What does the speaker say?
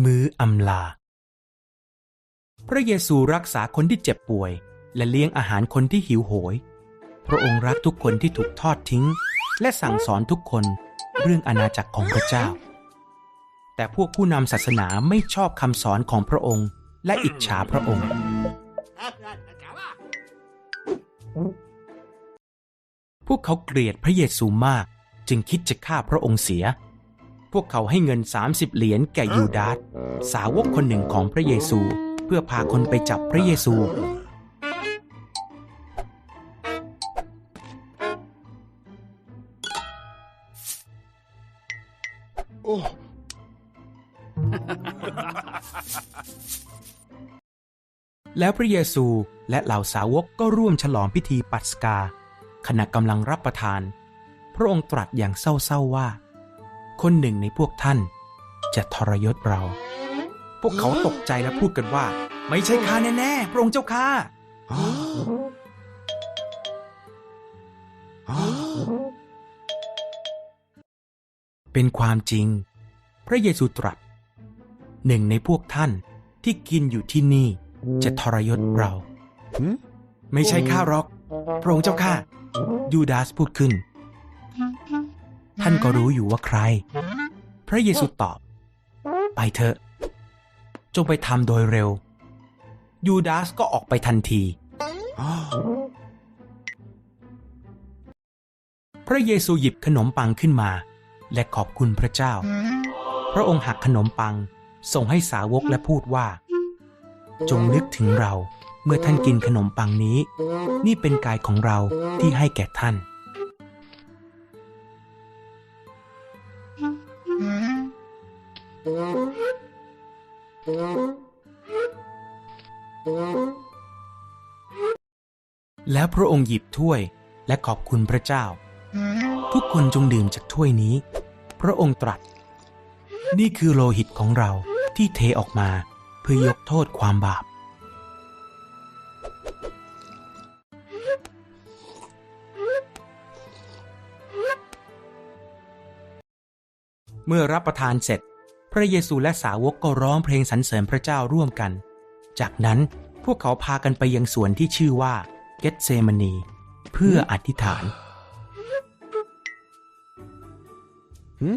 มื้ออำลา พระเยซูรักษาคนที่เจ็บป่วย และเลี้ยงอาหารคนที่หิวโหย พระองค์รักทุกคนที่ถูกทอดทิ้ง และสั่งสอนทุกคนเรื่องอาณาจักรของพระเจ้า แต่พวกผู้นำศาสนาไม่ชอบคำสอนของพระองค์ และอิจฉาพระองค์ พวกเขาเกลียดพระเยซูมากจึงคิดจะฆ่าพระองค์เสีย พวกเขาให้เงิน 30 เหรียญแก่ยูดาสสาวกคนหนึ่งของพระเยซู เพื่อพาคนไปจับพระเยซู โอ้แล้วพระเยซูและเหล่าสาวกก็ร่วมฉลองพิธีปัสกา ขณะกำลังรับประทาน พระองค์ตรัสอย่างเศร้าๆว่า คนหนึ่งในพวกท่าน จะทรยศเรา พวกเขาตกใจและพูดกันว่า ไม่ใช่ข้าแน่ๆ พระองค์เจ้าข้าอ้าวอ้าวเป็นความจริง พระเยซูตรัส หนึ่งในพวกท่านที่กินอยู่ที่นี่จะทรยศเราหึไม่ใช่ข้าหรอก พระองค์เจ้าข้ายูดาสพูดขึ้น ท่านก็รู้อยู่ว่าใคร พระเยซูตอบ ไปเถอะ จงไปทำโดยเร็ว ยูดาสก็ออกไปทันที พระเยซูหยิบขนมปังขึ้นมา และขอบคุณพระเจ้า พระองค์หักขนมปังส่งให้สาวกและพูดว่า จงนึกถึงเราเมื่อท่านกินขนมปังนี้ นี่เป็นกายของเราที่ให้แก่ท่าน แล้วพระองค์หยิบถ้วยและขอบคุณพระเจ้า ทุกคนจงดื่มจากถ้วยนี้ พระองค์ตรัส นี่คือโลหิตของเราที่เทออกมาเพื่อยกโทษความบาป เมื่อรับประทานเสร็จ พระเยซูและสาวกก็ร้องเพลงสรรเสริญพระเจ้าร่วมกัน จากนั้นพวกเขาพากันไปยังสวนที่ชื่อว่าเกตเซมานี เพื่ออธิษฐานหึ